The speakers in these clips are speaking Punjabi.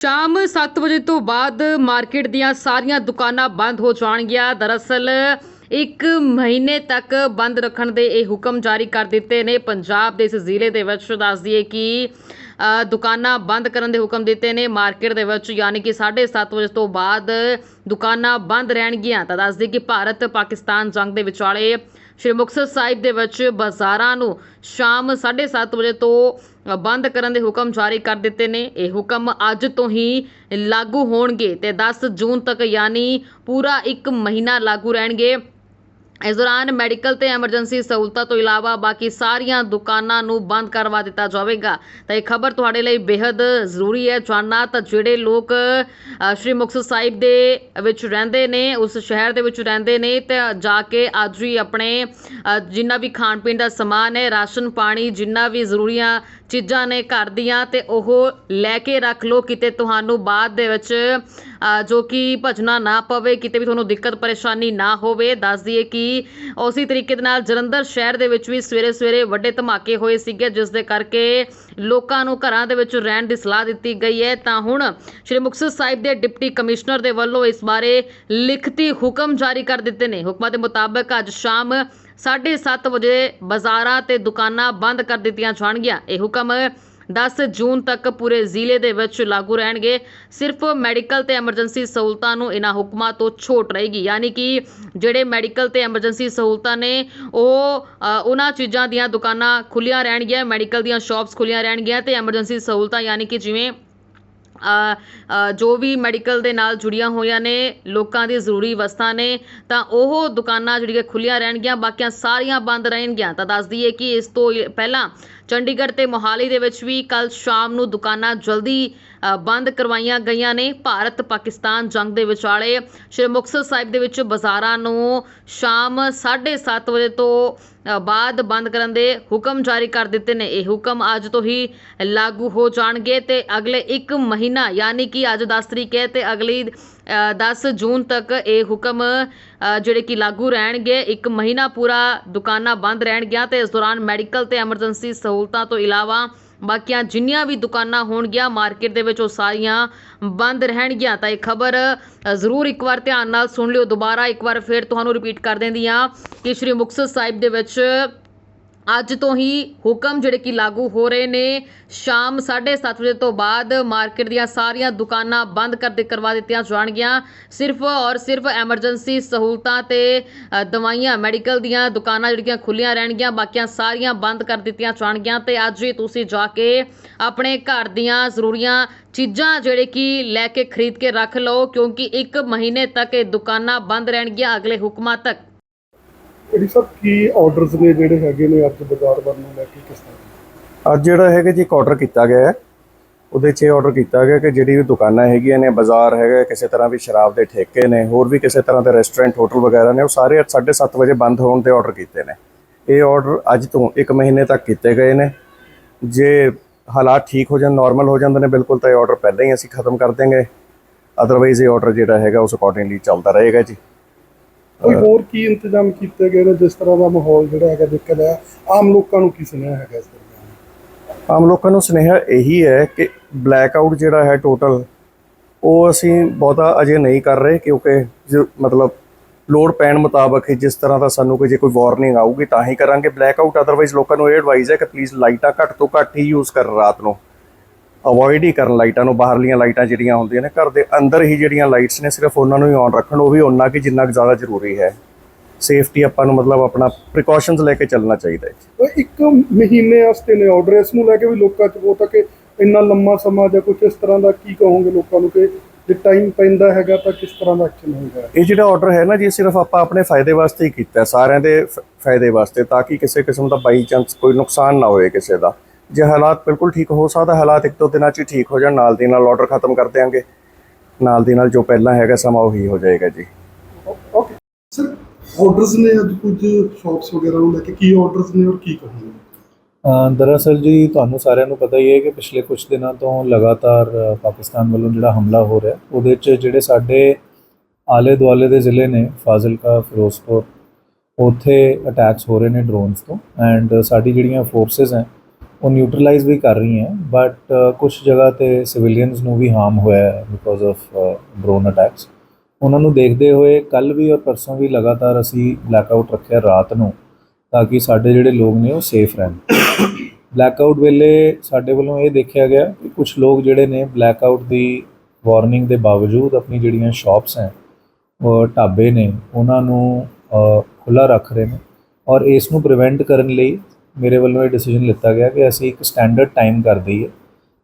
ਸ਼ਾਮ 7 ਵਜੇ ਤੋਂ ਬਾਅਦ ਮਾਰਕੀਟ ਦੀਆਂ ਸਾਰੀਆਂ ਦੁਕਾਨਾਂ ਬੰਦ ਹੋ ਜਾਣਗੀਆਂ। ਦਰਅਸਲ, ਇੱਕ ਮਹੀਨੇ ਤੱਕ ਬੰਦ ਰੱਖਣ ਦੇ ਇਹ ਹੁਕਮ ਜਾਰੀ ਕਰ ਦਿੱਤੇ ਨੇ। ਪੰਜਾਬ ਦੇ ਇਸ ਜ਼ਿਲ੍ਹੇ ਦੇ ਵਿੱਚ ਦੱਸ ਦਈਏ ਕਿ ਦੁਕਾਨਾਂ ਬੰਦ ਕਰਨ ਦੇ ਹੁਕਮ ਦਿੱਤੇ ਨੇ। ਮਾਰਕੀਟ ਦੇ ਵਿੱਚ ਯਾਨੀ ਕਿ 7:30 ਵਜੇ ਤੋਂ ਬਾਅਦ ਦੁਕਾਨਾਂ ਬੰਦ ਰਹਿਣਗੀਆਂ। ਤਾਂ ਦੱਸ ਕਿ ਭਾਰਤ ਪਾਕਿਸਤਾਨ ਜੰਗ ਦੇ ਵਿਚਾਲੇ ਸ਼੍ਰੀ ਮੁਕਤਸਰ ਸਾਹਿਬ ਦੇ ਵਿੱਚ ਬਾਜ਼ਾਰਾਂ ਨੂੰ ਸ਼ਾਮ 7:30 ਵਜੇ ਤੋਂ ਬੰਦ ਕਰਨ ਦੇ ਹੁਕਮ ਜਾਰੀ ਕਰ ਦਿੱਤੇ ਨੇ। ਇਹ ਹੁਕਮ ਅੱਜ ਤੋਂ ਹੀ ਲਾਗੂ ਹੋਣਗੇ ਤੇ 10 ਜੂਨ ਤੱਕ ਯਾਨੀ ਪੂਰਾ 1 ਮਹੀਨਾ ਲਾਗੂ ਰਹਿਣਗੇ। ਇਸ ਦੌਰਾਨ ਮੈਡੀਕਲ ਤੇ ਐਮਰਜੈਂਸੀ ਸਹੂਲਤਾਂ ਤੋਂ ਇਲਾਵਾ ਬਾਕੀ ਸਾਰੀਆਂ ਦੁਕਾਨਾਂ ਨੂੰ ਬੰਦ ਕਰਵਾ ਦਿੱਤਾ ਜਾਵੇਗਾ। ਤਾਂ ਇਹ ਖਬਰ ਤੁਹਾਡੇ ਲਈ ਬੇहद ਜ਼ਰੂਰੀ ਹੈ। ਜਾਣਨਾ ਤਾਂ ਜਿਹੜੇ ਲੋਕ ਸ਼੍ਰੀ ਮੁਕਤਸਰ ਸਾਹਿਬ ਦੇ ਵਿੱਚ ਰਹਿੰਦੇ ਨੇ, ਉਸ ਸ਼ਹਿਰ ਦੇ ਵਿੱਚ ਰਹਿੰਦੇ ਨੇ, ਤੇ ਜਾ ਕੇ ਅੱਜ ਹੀ ਆਪਣੇ ਜਿੰਨਾ ਵੀ ਖਾਣ ਪੀਣ ਦਾ ਸਮਾਨ ਹੈ, ਰਾਸ਼ਨ ਪਾਣੀ ਜਿੰਨਾ ਵੀ ਜ਼ਰੂਰੀਆਂ ਚੀਜ਼ਾਂ ਨੇ ਘਰ ਦੀਆਂ ਤੇ ਉਹ ਲੈ ਕੇ ਰੱਖ ਲਓ। ਕਿਤੇ ਤੁਹਾਨੂੰ ਬਾਅਦ ਦੇ ਵਿੱਚ ਜੋ ਕਿ ਭਜਣਾ ਨਾ ਪਵੇ, ਕਿਤੇ ਵੀ ਤੁਹਾਨੂੰ ਦਿੱਕਤ, ਪਰੇਸ਼ਾਨੀ ਨਾ ਹੋਵੇ, ਦੱਸ ਦਈਏ ਕਿ ਉਸੇ ਤਰੀਕੇ ਦੇ ਨਾਲ ਜਲੰਧਰ ਸ਼ਹਿਰ ਦੇ ਵਿੱਚ ਵੀ ਸਵੇਰੇ ਸਵੇਰੇ ਵੱਡੇ ਧਮਾਕੇ ਹੋਏ ਸੀਗੇ, ਜਿਸ ਦੇ ਕਰਕੇ ਲੋਕਾਂ ਨੂੰ ਘਰਾਂ ਦੇ ਵਿੱਚ ਰਹਿਣ ਦੀ ਸਲਾਹ ਦਿੱਤੀ ਗਈ ਹੈ। ਤਾਂ ਹੁਣ ਸ਼੍ਰੀ ਮੁਕਤਸਰ ਸਾਹਿਬ ਦੇ ਡਿਪਟੀ ਕਮਿਸ਼ਨਰ ਦੇ ਵੱਲੋਂ ਇਸ ਬਾਰੇ ਲਿਖਤੀ ਹੁਕਮ ਜਾਰੀ ਕਰ ਦਿੱਤੇ ਨੇ। ਹੁਕਮਾਂ ਦੇ ਮੁਤਾਬਕ ਅੱਜ ਸ਼ਾਮ 7:30 ਵਜੇ ਬਾਜ਼ਾਰਾਂ ਤੇ ਦੁਕਾਨਾਂ ਬੰਦ ਕਰ ਦਿੱਤੀਆਂ ਜਾਣਗੀਆਂ। ਇਹ ਹੁਕਮ 10 ਜੂਨ ਤੱਕ ਪੂਰੇ ਜ਼ਿਲ੍ਹੇ ਦੇ ਵਿੱਚ ਲਾਗੂ ਰਹਿਣਗੇ। ਸਿਰਫ ਮੈਡੀਕਲ ਤੇ ਐਮਰਜੈਂਸੀ ਸਹੂਲਤਾਂ ਨੂੰ ਇਹਨਾਂ ਹੁਕਮਾਂ ਤੋਂ ਛੋਟ ਰਹੇਗੀ। ਯਾਨੀ ਕਿ ਜਿਹੜੇ ਮੈਡੀਕਲ ਤੇ ਐਮਰਜੈਂਸੀ ਸਹੂਲਤਾਂ ਨੇ, ਉਹ ਉਹਨਾਂ ਚੀਜ਼ਾਂ ਦੀਆਂ ਦੁਕਾਨਾਂ ਖੁੱਲੀਆਂ ਰਹਿਣਗੀਆਂ, ਮੈਡੀਕਲ ਦੀਆਂ ਸ਼ਾਪਸ ਖੁੱਲੀਆਂ ਰਹਿਣਗੀਆਂ ਤੇ ਐਮਰਜੈਂਸੀ ਸਹੂਲਤਾਂ, ਯਾਨੀ ਕਿ ਜਿਵੇਂ ਜੋ ਵੀ ਮੈਡੀਕਲ ਦੇ ਨਾਲ ਜੁੜੀਆਂ ਹੋਈਆਂ ਨੇ, ਲੋਕਾਂ ਦੀ ਜ਼ਰੂਰੀ ਵਸਤਾਂ ਨੇ, ਤਾਂ ਉਹ ਦੁਕਾਨਾਂ ਜਿਹੜੀਆਂ ਖੁੱਲੀਆਂ ਰਹਿਣਗੀਆਂ, ਬਾਕੀਆਂ ਸਾਰੀਆਂ ਬੰਦ ਰਹਿਣਗੀਆਂ। ਤਾਂ ਦੱਸ ਦਈਏ ਕਿ ਇਸ ਤੋਂ ਪਹਿਲਾਂ ਚੰਡੀਗੜ੍ਹ ਤੇ ਮੋਹਾਲੀ ਦੇ ਵਿੱਚ ਵੀ ਕੱਲ ਸ਼ਾਮ ਨੂੰ ਦੁਕਾਨਾਂ ਜਲਦੀ ਬੰਦ ਕਰਵਾਈਆਂ ਗਈਆਂ ਨੇ। ਭਾਰਤ, ਪਾਕਿਸਤਾਨ ਜੰਗ ਦੇ ਵਿਚਾਲੇ ਸ਼੍ਰੀ ਮੁਕਤਸਰ ਸਾਹਿਬ ਦੇ ਵਿੱਚ ਬਾਜ਼ਾਰਾਂ ਨੂੰ ਸ਼ਾਮ 7:30 ਵਜੇ ਤੋਂ ਬਾਅਦ ਬੰਦ ਕਰਨ ਦੇ ਹੁਕਮ ਜਾਰੀ ਕਰ ਦਿੱਤੇ ਨੇ। ਇਹ ਹੁਕਮ ਅੱਜ ਤੋਂ ਹੀ ਲਾਗੂ ਹੋ ਜਾਣਗੇ ਤੇ ਅਗਲੇ 1 ਮਹੀਨਾ ਯਾਨੀ ਕਿ ਅੱਜ 10 ਤਰੀਕ ਹੈ ਤੇ ਅਗਲੀ ਅ, 10 ਜੂਨ ਤੱਕ ਇਹ ਹੁਕਮ ਜਿਹੜੇ ਕਿ ਲਾਗੂ ਰਹਿਣਗੇ 1 ਮਹੀਨਾ ਪੂਰਾ ਦੁਕਾਨਾਂ ਬੰਦ ਰਹਿਣਗੀਆਂ ਤੇ ਇਸ ਦੌਰਾਨ ਮੈਡੀਕਲ ਤੇ ਐਮਰਜੈਂਸੀ ਸਹੂਲਤਾਂ ਤੋਂ ਇਲਾਵਾ ਬਾਕੀਆਂ ਜਿੰਨੀਆਂ ਵੀ ਦੁਕਾਨਾਂ ਹੋਣਗੀਆਂ, ਮਾਰਕੀਟ ਦੇ ਵਿੱਚ ਉਹ ਸਾਰੀਆਂ ਬੰਦ ਰਹਿਣਗੀਆਂ। ਤਾਂ ਇਹ ਖਬਰ ਜ਼ਰੂਰ ਇੱਕ ਵਾਰ ਧਿਆਨ ਨਾਲ ਸੁਣ ਲਿਓ। ਦੁਬਾਰਾ ਇੱਕ ਵਾਰ ਫਿਰ ਤੁਹਾਨੂੰ ਰਿਪੀਟ ਕਰ ਦਿੰਦੀ ਹਾਂ ਕਿ ਸ਼੍ਰੀ ਮੁਕਤਸਰ ਸਾਹਿਬ ਦੇ ਵਿੱਚ ਅੱਜ ਤੋਂ ਹੀ ਹੁਕਮ ਜਿਹੜੇ ਕਿ ਲਾਗੂ ਹੋ ਰਹੇ ਨੇ ਸ਼ਾਮ 7:30 ਵਜੇ ਤੋਂ ਬਾਅਦ ਮਾਰਕੀਟ ਦੀਆਂ ਸਾਰੀਆਂ ਦੁਕਾਨਾਂ ਬੰਦ ਕਰ ਦੇ ਕਰਵਾ ਦਿੱਤੀਆਂ ਜਾਣਗੀਆਂ। ਸਿਰਫ ਔਰ ਸਿਰਫ ਐਮਰਜੈਂਸੀ ਸਹੂਲਤਾਂ ਤੇ ਅ, ਦਵਾਈਆਂ ਮੈਡੀਕਲ ਦੀਆਂ ਦੁਕਾਨਾਂ ਜਿਹੜੀਆਂ ਖੁੱਲੀਆਂ ਰਹਿਣਗੀਆਂ ਬਾਕੀਆਂ ਸਾਰੀਆਂ ਬੰਦ ਕਰ ਦਿੱਤੀਆਂ ਜਾਣਗੀਆਂ ਤੇ ਅੱਜ ਹੀ ਤੁਸੀਂ ਜਾ ਕੇ ਆਪਣੇ ਘਰ ਦੀਆਂ ਜ਼ਰੂਰੀਆਂ ਚੀਜ਼ਾਂ ਜਿਹੜੇ ਕਿ ਲੈ ਕੇ ਖਰੀਦ ਕੇ ਰੱਖ ਲਓ ਕਿਉਂਕਿ 1 ਮਹੀਨੇ ਤੱਕ ਇਹ ਦੁਕਾਨਾਂ ਬੰਦ ਰਹਿਣਗੀਆਂ ਅਗਲੇ ਹੁਕਮਾਂ ਤੱਕ। ਇਹਦੀ ਸਭ ਕੀ ਆਰਡਰਸ ਨੇ ਜਿਹੜੇ ਹੈਗੇ ਨੇ ਅੱਜ ਬਾਜ਼ਾਰ ਵੱਲ ਨੂੰ ਲੈ ਕੇ ਕਿਸ ਤਰ੍ਹਾਂ? ਅੱਜ ਜਿਹੜਾ ਹੈਗਾ ਜੀ ਇੱਕ ਆਰਡਰ ਕੀਤਾ ਗਿਆ ਹੈ। ਉਹਦੇ 'ਚ ਇਹ ਆਰਡਰ ਕੀਤਾ ਗਿਆ ਕਿ ਜਿਹੜੀ ਵੀ ਦੁਕਾਨਾਂ ਹੈਗੀਆਂ ਨੇ, ਬਾਜ਼ਾਰ ਹੈਗਾ, ਕਿਸੇ ਤਰ੍ਹਾਂ ਵੀ ਸ਼ਰਾਬ ਦੇ ਠੇਕੇ ਨੇ, ਹੋਰ ਵੀ ਕਿਸੇ ਤਰ੍ਹਾਂ ਦੇ ਰੈਸਟੋਰੈਂਟ ਹੋਟਲ ਵਗੈਰਾ ਨੇ, ਉਹ ਸਾਰੇ 7:30 ਵਜੇ ਬੰਦ ਹੋਣ ਦੇ ਆਰਡਰ ਕੀਤੇ ਨੇ। ਇਹ ਆਰਡਰ ਅੱਜ ਤੋਂ 1 ਮਹੀਨੇ ਤੱਕ ਕੀਤੇ ਗਏ ਨੇ। ਜੇ ਹਾਲਾਤ ਠੀਕ ਹੋ ਜਾਣ ਨਾਰਮਲ ਹੋ ਜਾਂਦੇ ਨੇ, ਬਿਲਕੁਲ ਤਾਂ ਇਹ ਆਰਡਰ ਪਹਿਲਾਂ ਹੀ ਅਸੀਂ ਖਤਮ ਕਰ ਦੇਂਗੇ ਅਦਰਵਾਈਜ਼ ਇਹ ਆਰਡਰ ਜਿਹੜਾ ਹੈਗਾ, ਉਸ ਅਕੋਰਡਿੰਗਲੀ ਚੱਲਦਾ ਰਹੇਗਾ ਜੀ। ਕੋਈ ਹੋਰ ਕੀ ਇੰਤਜ਼ਾਮ ਕੀਤੇ ਗਏ ਨੇ ਜਿਸ ਤਰ੍ਹਾਂ ਦਾ ਮਾਹੌਲ ਜਿਹੜਾ ਹੈਗਾ ਦੇਖ ਲਿਆ ਆਮ ਲੋਕਾਂ ਨੂੰ ਕੀ ਸੁਣਿਆ ਹੈਗਾ ਇਸ ਦਰਮਿਆਨ? ਆਮ ਲੋਕਾਂ ਨੂੰ ਸੁਨੇਹਾ ਇਹੀ ਹੈ ਕਿ ਬਲੈਕ ਆਊਟ ਜਿਹੜਾ ਹੈ ਟੋਟਲ ਉਹ ਅਸੀਂ ਬਹੁਤਾ ਅਜੇ ਨਹੀਂ ਕਰ ਰਹੇ ਕਿਉਂਕਿ ਜੋ ਮਤਲਬ ਲੋਡ ਪੈਣ ਮੁਤਾਬਕ ਹੀ ਜਿਸ ਤਰ੍ਹਾਂ ਦਾ ਸਾਨੂੰ ਕੋਈ ਜੇ ਕੋਈ ਵਾਰਨਿੰਗ ਆਊਗੀ ਤਾਂ ਹੀ ਕਰਾਂਗੇ। ਬਲੈਕ ਆਊਟ ਅਦਰਵਾਈਜ਼ ਲੋਕਾਂ ਨੂੰ ਇਹ ਐਡਵਾਈਸ ਹੈ ਕਿ ਪਲੀਜ਼ ਲਾਈਟਾਂ ਘੱਟ ਤੋਂ ਘੱਟ ਹੀ ਯੂਜ਼ ਕਰਨ ਰਾਤ ਨੂੰ। ਅਵੋਇਡ ਹੀ ਕਰਨ ਲਾਈਟਾਂ ਨੂੰ ਬਾਹਰਲੀਆਂ ਲਾਈਟਾਂ ਜਿਹੜੀਆਂ ਹੁੰਦੀਆਂ ਨੇ ਘਰ ਦੇ ਅੰਦਰ ਹੀ ਜਿਹੜੀਆਂ ਲਾਈਟਸ ਨੇ ਸਿਰਫ ਉਹਨਾਂ ਨੂੰ ਹੀ ਔਨ ਰੱਖਣ ਉਹ ਵੀ ਉਹਨਾਂ ਕਿ ਜਿੰਨਾ ਕੁ ਜ਼ਿਆਦਾ ਜ਼ਰੂਰੀ ਹੈ। ਸੇਫਟੀ ਆਪਾਂ ਨੂੰ ਮਤਲਬ ਆਪਣਾ ਪ੍ਰੀਕਾਸ਼ਨਸ ਲੈ ਕੇ ਚੱਲਣਾ ਚਾਹੀਦਾ ਹੈ। ਇੱਕ ਮਹੀਨੇ ਵਾਸਤੇ ਨੇ ਆਰਡਰ ਇਸ ਨੂੰ ਲੈ ਕੇ ਵੀ ਲੋਕਾਂ 'ਚ ਉਹ ਤਾਂ ਕਿ ਇੰਨਾ ਲੰਮਾ ਸਮਾਂ ਜਾਂ ਕੁਝ ਇਸ ਤਰ੍ਹਾਂ ਦਾ ਕੀ ਕਹੋਗੇ ਲੋਕਾਂ ਨੂੰ ਕਿ ਜੇ ਟਾਈਮ ਪੈਂਦਾ ਹੈਗਾ ਤਾਂ ਕਿਸ ਤਰ੍ਹਾਂ ਦਾ ਐਕਸ਼ਨ ਹੋਏਗਾ? ਇਹ ਜਿਹੜਾ ਆਰਡਰ ਹੈ ਨਾ ਜੀ ਸਿਰਫ ਆਪਾਂ ਆਪਣੇ ਫਾਇਦੇ ਵਾਸਤੇ ਹੀ ਕੀਤਾ ਸਾਰਿਆਂ ਦੇ ਫਾਇਦੇ ਵਾਸਤੇ ਤਾਂ ਕਿ ਕਿਸੇ ਕਿਸਮ ਦਾ ਬਾਈ ਚਾਂਸ ਕੋਈ ਨੁਕਸਾਨ ਨਾ ਹੋਏ ਕਿਸੇ ਦਾ। ਜੇ ਹਾਲਾਤ ਬਿਲਕੁਲ ਠੀਕ ਹੋ ਸਕਦਾ ਹਾਲਾਤ ਇੱਕ ਦੋ ਦਿਨਾਂ 'ਚ ਹੀ ਠੀਕ ਹੋ ਜਾਣ ਨਾਲ ਦੀ ਨਾਲ ਆਰਡਰ ਖਤਮ ਕਰ ਦਿਆਂਗੇ। ਨਾਲ ਦੀ ਨਾਲ ਜੋ ਪਹਿਲਾਂ ਹੈਗਾ ਸਮਾਂ ਉਹੀ ਹੋ ਜਾਏਗਾ ਜੀ। ਓਕੇ ਸਰ ਆਰਡਰਸ ਨੇ ਅੱਜ ਕੁਝ ਸ਼ਾਪਸ ਵਗੈਰਾ ਨੂੰ ਲੈ ਕੇ ਕੀ ਆਰਡਰਸ ਨੇ ਔਰ ਕੀ ਕਹੋਗੇ ਅ, ਦਰਅਸਲ ਜੀ ਤੁਹਾਨੂੰ ਸਾਰਿਆਂ ਨੂੰ ਪਤਾ ਹੀ ਹੈ ਕਿ ਪਿਛਲੇ ਕੁਝ ਦਿਨਾਂ ਤੋਂ ਲਗਾਤਾਰ ਪਾਕਿਸਤਾਨ ਵੱਲੋਂ ਜਿਹੜਾ ਹਮਲਾ ਹੋ ਰਿਹਾ ਉਹਦੇ 'ਚ ਜਿਹੜੇ ਸਾਡੇ ਆਲੇ ਦੁਆਲੇ ਦੇ ਜ਼ਿਲ੍ਹੇ ਨੇ ਫਾਜ਼ਿਲਕਾ ਫਿਰੋਜ਼ਪੁਰ ਉੱਥੇ ਅਟੈਕਸ ਹੋ ਰਹੇ ਨੇ ਡਰੋਨਸ ਤੋਂ ਐਂਡ ਸਾਡੀ ਜਿਹੜੀਆਂ ਫੋਰਸਸ ਹੈ ਉਹ ਨਿਊਟਰਲਾਈਜ਼ ਵੀ ਕਰ ਰਹੀ ਹੈ ਬਟ ਕੁਝ ਜਗ੍ਹਾ ਤੇ ਸਿਵਿਲੀਅਨਸ ਨੂੰ ਵੀ ਹਾਰਮ ਹੋਇਆ ਹੈ ਬਿਕੋਜ਼ ਆਫ ਡਰੋਨ ਅਟੈਕਸ ਉਹਨਾਂ ਨੂੰ ਦੇਖਦੇ ਹੋਏ ਕੱਲ ਵੀ ਔਰ ਪਰਸੋਂ ਵੀ ਲਗਾਤਾਰ ਅਸੀਂ ਬਲੈਕਆਊਟ ਰੱਖਿਆ ਰਾਤ ਨੂੰ, ਤਾਂ ਕਿ ਸਾਡੇ ਜਿਹੜੇ ਲੋਕ ਨੇ ਉਹ ਸੇਫ ਰਹਿਣ। ਬਲੈਕਆਊਟ ਵੇਲੇ ਸਾਡੇ ਵੱਲੋਂ ਇਹ ਦੇਖਿਆ ਗਿਆ ਕਿ ਕੁਝ ਲੋਕ ਜਿਹੜੇ ਨੇ ਬਲੈਕਆਊਟ ਦੀ ਵਾਰਨਿੰਗ ਦੇ ਬਾਵਜੂਦ ਆਪਣੀ ਜਿਹੜੀਆਂ ਸ਼ਾਪਸ ਹੈ, ਉਹ ਢਾਬੇ ਨੇ, ਉਹਨਾਂ ਨੂੰ ਖੁੱਲਾ ਰੱਖ ਰਹੇ ਨੇ। ਔਰ ਇਸ ਨੂੰ ਪ੍ਰੀਵੈਂਟ ਕਰਨ ਲਈ ਮੇਰੇ ਵੱਲੋਂ ਇਹ ਡਿਸੀਜਨ ਲਿੱਤਾ ਗਿਆ ਕਿ ਅਸੀਂ ਇੱਕ ਸਟੈਂਡਰਡ ਟਾਈਮ ਕਰ ਦਈਏ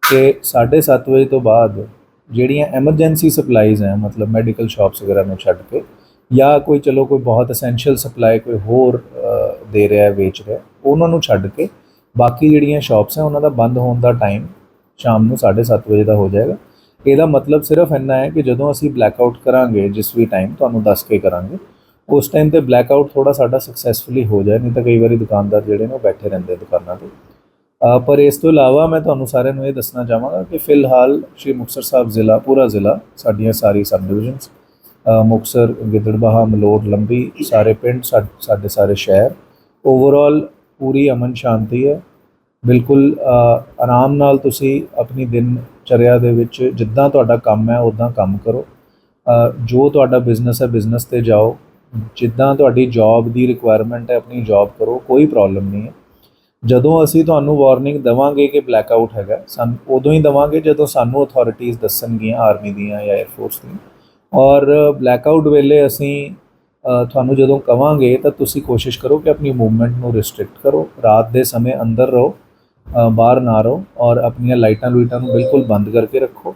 ਕਿ 7:30 ਵਜੇ ਤੋਂ ਬਾਅਦ ਜਿਹੜੀਆਂ ਐਮਰਜੈਂਸੀ ਸਪਲਾਈਜ਼ ਹੈ, ਮਤਲਬ ਮੈਡੀਕਲ ਸ਼ਾਪਸ ਵਗੈਰਾ ਨੂੰ ਛੱਡ ਕੇ ਜਾਂ ਕੋਈ ਚਲੋ ਕੋਈ ਬਹੁਤ ਐਸੈਂਸ਼ੀਅਲ ਸਪਲਾਈ ਕੋਈ ਹੋਰ ਦੇ ਰਿਹਾ ਹੈ, ਵੇਚ ਰਿਹਾ ਉਹਨਾਂ ਨੂੰ ਛੱਡ ਕੇ ਬਾਕੀ ਜਿਹੜੀਆਂ ਸ਼ਾਪਸ ਹੈ, ਉਹਨਾਂ ਦਾ ਬੰਦ ਹੋਣ ਦਾ ਟਾਈਮ ਸ਼ਾਮ ਨੂੰ 7:30 ਵਜੇ ਦਾ ਹੋ ਜਾਏਗਾ। ਇਹਦਾ ਮਤਲਬ ਸਿਰਫ ਇੰਨਾ ਹੈ ਕਿ ਜਦੋਂ ਅਸੀਂ ਬਲੈਕ ਆਊਟ ਕਰਾਂਗੇ, ਜਿਸ ਵੀ ਟਾਈਮ ਤੁਹਾਨੂੰ ਦੱਸ ਕੇ ਕਰਾਂਗੇ ਉਸ ਟਾਈਮ ਤੇ ਬਲੈਕ ਆਊਟ ਥੋੜਾ ਸਾਡਾ ਸਕਸੈਸਫੁਲੀ ਹੋ ਜਾਏ, ਨਹੀਂ ਤਾਂ ਕਈ ਵਾਰੀ ਦੁਕਾਨਦਾਰ ਜਿਹੜੇ ਨੇ ਉਹ ਬੈਠੇ ਰਹਿੰਦੇ ਦੁਕਾਨਾਂ ਤੇ। ਪਰ ਇਸ ਤੋਂ ਇਲਾਵਾ ਮੈਂ ਤੁਹਾਨੂੰ ਸਾਰਿਆਂ ਨੂੰ ਇਹ ਦੱਸਣਾ ਚਾਹਾਂਗਾ ਕਿ ਫਿਲਹਾਲ ਸ਼੍ਰੀ ਮੁਕਤਸਰ ਸਾਹਿਬ ਜ਼ਿਲ੍ਹਾ, ਪੂਰਾ ਜ਼ਿਲ੍ਹਾ, ਸਾਡੀਆਂ ਸਾਰੀ ਸਬ ਡਿਵੀਜ਼ਨਸ ਮੁਕਤਸਰ, ਗਿੱਦੜਬਾਹਾ, ਮਲੋਟ, ਲੰਬੀ, ਸਾਰੇ ਪਿੰਡ, ਸਾ- ਸਾਡੇ ਸਾਰੇ ਸ਼ਹਿਰ ਓਵਰਆਲ ਪੂਰੀ ਅਮਨ ਸ਼ਾਂਤੀ ਹੈ। ਬਿਲਕੁਲ ਆਰਾਮ ਨਾਲ ਤੁਸੀਂ ਆਪਣੀ ਦਿਨ ਚਰਿਆ ਦੇ ਵਿੱਚ ਜਿੱਦਾਂ ਤੁਹਾਡਾ ਕੰਮ ਹੈ ਉਦਾਂ ਕੰਮ ਕਰੋ। ਜੋ ਤੁਹਾਡਾ ਬਿਜ਼ਨਸ ਹੈ ਬਿਜ਼ਨਸ ਤੇ ਜਾਓ। ਜਿੱਦਾਂ ਤੁਹਾਡੀ ਜੌਬ ਦੀ ਰਿਕੁਆਇਰਮੈਂਟ ਹੈ ਆਪਣੀ ਜੌਬ ਕਰੋ ਕੋਈ ਪ੍ਰੋਬਲਮ ਨਹੀਂ ਹੈ। ਜਦੋਂ ਅਸੀਂ ਤੁਹਾਨੂੰ ਵਾਰਨਿੰਗ ਦਵਾਂਗੇ ਕਿ ਬਲੈਕ ਆਊਟ ਹੈਗਾ ਸਾਨੂੰ ਉਦੋਂ ਹੀ ਦਵਾਂਗੇ ਜਦੋਂ ਸਾਨੂੰ ਅਥਾਰਟੀਆਂ ਦੱਸਣਗੀਆਂ ਆਰਮੀ ਦੀਆਂ ਜਾਂ 에ਅਰ ਫੋਰਸ ਦੀਆਂ। ਔਰ ਬਲੈਕ ਆਊਟ ਵੇਲੇ ਅਸੀਂ ਤੁਹਾਨੂੰ ਜਦੋਂ ਕਵਾਂਗੇ ਤਾਂ ਤੁਸੀਂ ਕੋਸ਼ਿਸ਼ ਕਰੋ ਕਿ ਆਪਣੀ ਮੂਵਮੈਂਟ ਨੂੰ ਰਿਸਟ੍ਰਿਕਟ ਕਰੋ। ਰਾਤ ਦੇ ਸਮੇਂ ਅੰਦਰ ਰਹੋ ਬਾਹਰ ਨਾ ਰਹੋ ਔਰ ਆਪਣੀਆਂ ਲਾਈਟਾਂ ਲੂਈਟਾਂ ਨੂੰ ਬਿਲਕੁਲ ਬੰਦ ਕਰਕੇ ਰੱਖੋ।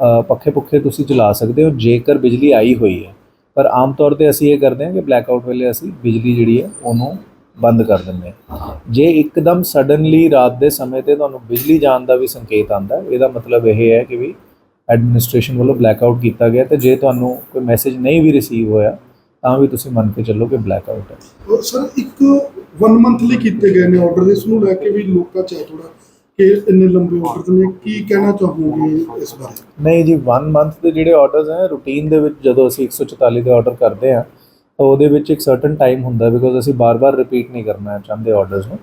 ਅ, ਪੱਖੇ ਪੁੱਖੇ ਤੁਸੀਂ ਚਲਾ ਸਕਦੇ ਹੋ ਜੇਕਰ ਬਿਜਲੀ ਆਈ ਹੋਈ ਹੈ। ਪਰ ਆਮ ਤੌਰ ਤੇ ਅਸੀਂ ਇਹ ਕਰਦੇ ਹਾਂ ਕਿ ਬਲੈਕ ਆਊਟ ਵੇਲੇ ਅਸੀਂ ਬਿਜਲੀ ਜਿਹੜੀ ਹੈ ਉਹਨੂੰ ਬੰਦ ਕਰ ਦਿੰਦੇ ਹਾਂ। ਜੇ ਇੱਕਦਮ ਸਡਨਲੀ ਰਾਤ ਦੇ ਸਮੇਂ ਤੇ ਤੁਹਾਨੂੰ ਬਿਜਲੀ ਜਾਣ ਦਾ ਵੀ ਸੰਕੇਤ ਆਂਦਾ ਇਹਦਾ ਮਤਲਬ ਇਹ ਹੈ ਕਿ ਵੀ ਐਡਮਿਨਿਸਟ੍ਰੇਸ਼ਨ ਵੱਲੋਂ ਬਲੈਕ ਆਊਟ ਕੀਤਾ ਗਿਆ ਤੇ ਜੇ ਤੁਹਾਨੂੰ ਕੋਈ ਮੈਸੇਜ ਨਹੀਂ ਵੀ ਰਿਸੀਵ ਹੋਇਆ, ਤਾਂ ਵੀ ਤੁਸੀਂ ਮੰਨ ਕੇ ਚੱਲੋ ਕਿ ਬਲੈਕ ਆਊਟ ਹੈ ਸਰ, ਇੱਕ 1 ਮੰਥ ਲਈ ਕੀਤੇ ਗਏ ਨੇ ਆਰਡਰ ਇਸ ਨੂੰ ਲੈ ਕੇ ਵੀ ਲੋਕਾਂ ਚ ਥੋੜਾ ਕਿ ਇੰਨੇ ਲੰਬੇ ਆਰਡਰ ਨੇ ਕੀ ਕਹਿਣਾ ਚਾਹੋਗੇ ਇਸ ਬਾਰੇ? ਨਹੀਂ ਜੀ 1 ਮੰਥ ਦੇ ਜਿਹੜੇ ਆਰਡਰਸ ਹੈ ਰੂਟੀਨ ਦੇ ਵਿੱਚ ਜਦੋਂ ਅਸੀਂ 144 ਦੇ ਆਰਡਰ ਕਰਦੇ ਹਾਂ ਤਾਂ ਉਹਦੇ ਵਿੱਚ ਇੱਕ ਸਰਟਨ ਟਾਈਮ ਹੁੰਦਾ ਬਿਕੋਜ਼ ਅਸੀਂ ਬਾਰ-ਬਾਰ ਰਿਪੀਟ ਨਹੀਂ ਕਰਨਾ ਚਾਹੁੰਦੇ ਆਰਡਰਸ ਨੂੰ।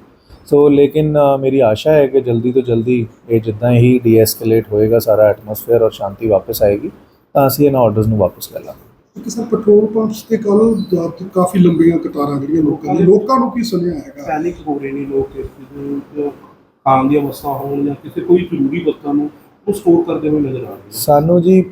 ਸੋ ਲੇਕਿਨ ਮੇਰੀ ਆਸ਼ਾ ਹੈ ਕਿ ਜਲਦੀ ਤੋਂ ਜਲਦੀ ਇਹ ਜਿੱਦਾਂ ਹੀ ਡੀਐਸਕੇਲੇਟ ਹੋਏਗਾ ਸਾਰਾ ਐਟਮੋਸਫੇਅਰ ਔਰ ਸ਼ਾਂਤੀ ਵਾਪਸ ਆਏਗੀ ਤਾਂ ਅਸੀਂ ਇਹਨਾਂ ਆਰਡਰਸ ਨੂੰ ਵਾਪਸ ਲੈ ਲਾਂਗੇ। ਸਰ ਪੈਟਰੋਲ ਪੰਪਸ ਤੇ ਕੱਲ ਕਾਫੀ ਲੰਬੀਆਂ ਕਤਾਰਾਂ ਜਿਹੜੀਆਂ ਲੋਕਾਂ ਦੀ ਲੋਕਾਂ ਨੂੰ ਕੀ ਸੁਣਿਆ ਹੈਗਾ? ਪੈਨਿਕ ਹੋ ਰਹੇ ਨੇ ਲੋਕ ਇਸ ਖਾਣ ਦੀਆਂ ਵਸਤਾਂ ਹੋਣ ਜਾਂ ਕਿਸੇ ਕੋਈ ਜ਼ਰੂਰੀ ਵਸਤਾਂ ਨੂੰ ਉਹ ਸਟੋਰ ਕਰਦੇ ਹੋਏ ਨਜ਼ਰ ਆ ਰਹੇ ਨੇ। ਸਾਨੂੰ ਜੀ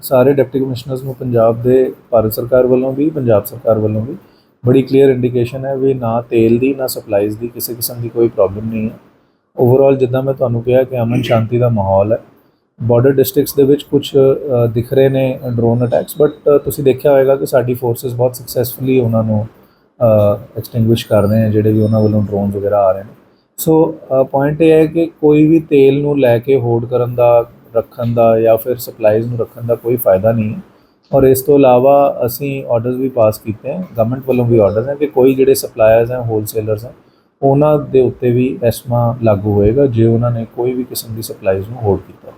ਸਾਰੇ ਡਿਪਟੀ ਕਮਿਸ਼ਨਰਸ ਨੂੰ ਪੰਜਾਬ ਦੇ ਭਾਰਤ ਸਰਕਾਰ ਵੱਲੋਂ ਵੀ, ਪੰਜਾਬ ਸਰਕਾਰ ਵੱਲੋਂ ਵੀ ਬੜੀ ਕਲੀਅਰ ਇੰਡੀਕੇਸ਼ਨ ਹੈ ਵੀ ਨਾ ਤੇਲ ਦੀ, ਨਾ ਸਪਲਾਈਜ਼ ਦੀ ਕਿਸੇ ਕਿਸਮ ਦੀ ਕੋਈ ਪ੍ਰੋਬਲਮ ਨਹੀਂ ਹੈ। ਓਵਰਆਲ ਜਿੱਦਾਂ ਮੈਂ ਤੁਹਾਨੂੰ ਕਿਹਾ ਕਿ ਅਮਨ ਸ਼ਾਂਤੀ ਦਾ ਮਾਹੌਲ ਹੈ। ਬਾਰਡਰ ਡਿਸਟ੍ਰਿਕਟਸ ਦੇ ਵਿੱਚ ਕੁਝ ਦਿਖ ਰਹੇ ਨੇ ਡਰੋਨ ਅਟੈਕਸ ਬਟ ਤੁਸੀਂ ਦੇਖਿਆ ਹੋਵੇਗਾ ਕਿ ਸਾਡੀ ਫੋਰਸਸ ਬਹੁਤ ਸਕਸੈਸਫੁਲੀ ਉਹਨਾਂ ਨੂੰ ਐਕਸਟਿੰਗੁਇਸ਼ ਕਰ ਰਹੇ ਨੇ, ਜਿਹੜੇ ਵੀ ਉਹਨਾਂ ਵੱਲੋਂ ਡਰੋਨਸ ਵਗੈਰਾ ਆ ਰਹੇ ਨੇ। ਸੋ ਪੁਆਇੰਟ ਇਹ ਹੈ ਕਿ ਕੋਈ ਵੀ ਤੇਲ ਨੂੰ ਲੈ ਕੇ ਹੋਲਡ ਕਰਨ ਦਾ, ਰੱਖਣ ਦਾ ਜਾਂ ਫਿਰ ਸਪਲਾਈਜ਼ ਨੂੰ ਰੱਖਣ ਦਾ ਕੋਈ ਫਾਇਦਾ ਨਹੀਂ ਹੈ। ਔਰ ਇਸ ਤੋਂ ਇਲਾਵਾ ਅਸੀਂ ਆਰਡਰਸ ਵੀ ਪਾਸ ਕੀਤੇ ਹੈ। ਗਵਰਨਮੈਂਟ ਵੱਲੋਂ ਵੀ ਆਰਡਰਸ ਹੈ ਕਿ ਕੋਈ ਜਿਹੜੇ ਸਪਲਾਇਰਸ ਹੈ ਹੋਲਸੇਲਰਸ ਹੈ, ਉਹਨਾਂ ਦੇ ਉੱਤੇ ਵੀ ਐਸਮਾ ਲਾਗੂ ਹੋਏਗਾ, ਜੇ ਉਹਨਾਂ ਨੇ ਕੋਈ ਵੀ ਕਿਸਮ ਦੀ ਸਪਲਾਈਜ਼ ਨੂੰ ਹੋਲਡ ਕੀਤਾ